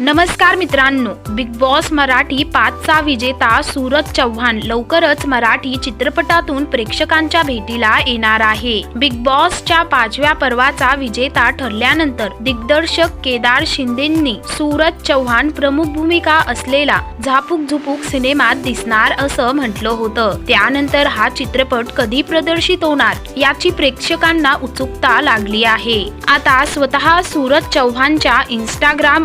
नमस्कार मित्रांनो big boss Marathi पाचचा विजेता सूरज चव्हाण लवकरच मराठी चित्रपटातून प्रेक्षकांच्या भेटीला येणार आहे. बिग बॉसच्या पाचव्या पर्वाचा विजेता ठरल्यानंतर दिग्दर्शक केदार शिंदेंनी सूरज चव्हाण प्रमुख भूमिका असलेला झापूक झुपूक सिनेमात दिसणार असं म्हटलं होतं. त्यानंतर हा चित्रपट कधी प्रदर्शित होणार याची प्रेक्षकांना उत्सुकता लागली आहे. आता स्वतः सूरज चव्हाणच्या इंस्टाग्राम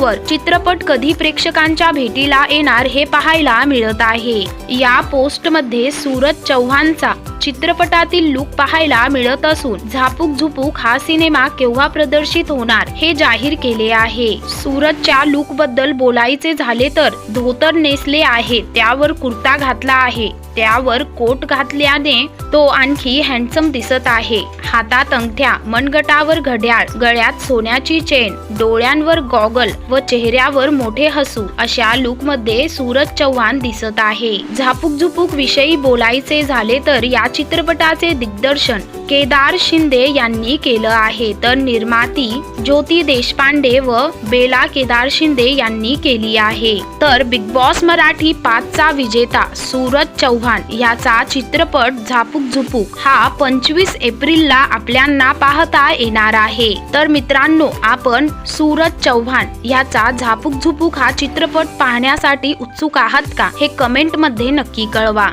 वर चित्रपट कधी प्रेक्षकांच्या भेटीला येणार हे पाहायला मिळत आहे. या पोस्टमध्ये सूरज चव्हाणचा चित्रपटातील लुक पाहायला मिळत असून झापूक झुपूक हा सिनेमा केव्हा प्रदर्शित होणार हे जाहीर केले आहे. सूरजच्या लुकबद्दल बोलायचे झाले तर धोतर नेसले आहे त्यावर कुर्ता घातला आहे त्यावर कोट घातल्याने तो आणखी हँडसम दिसत आहे. हातात अंगठ्या मनगटावर घड्याळ गळ्यात सोन्याची चेन डोळ्यांवर गॉगल व चेहऱ्यावर मोठे हसू अशा लुकमध्ये सूरज चव्हाण दिसत आहे. झापूक झुपूक विषयी बोलायचे झाले तर या चित्रपटाचे दिग्दर्शन केदार शिंदे यांनी केलं आहे. तर निर्माती ज्योती देशपांडे व बेला केदार शिंदे यांनी केली आहे. तर बिग बॉस मराठी पाचचा विजेता सूरज चव्हाण याचा चित्रपट झापूक झापूक झुपूक. हा पंचवीस एप्रिलला आपल्यांना पाहता येणार आहे. तर मित्रांनो आपण सूरज चव्हाण याचा झापूक झुपूक हा चित्रपट पाहण्यासाठी उत्सुक आहात का? हे कमेंटमध्ये नक्की कळवा.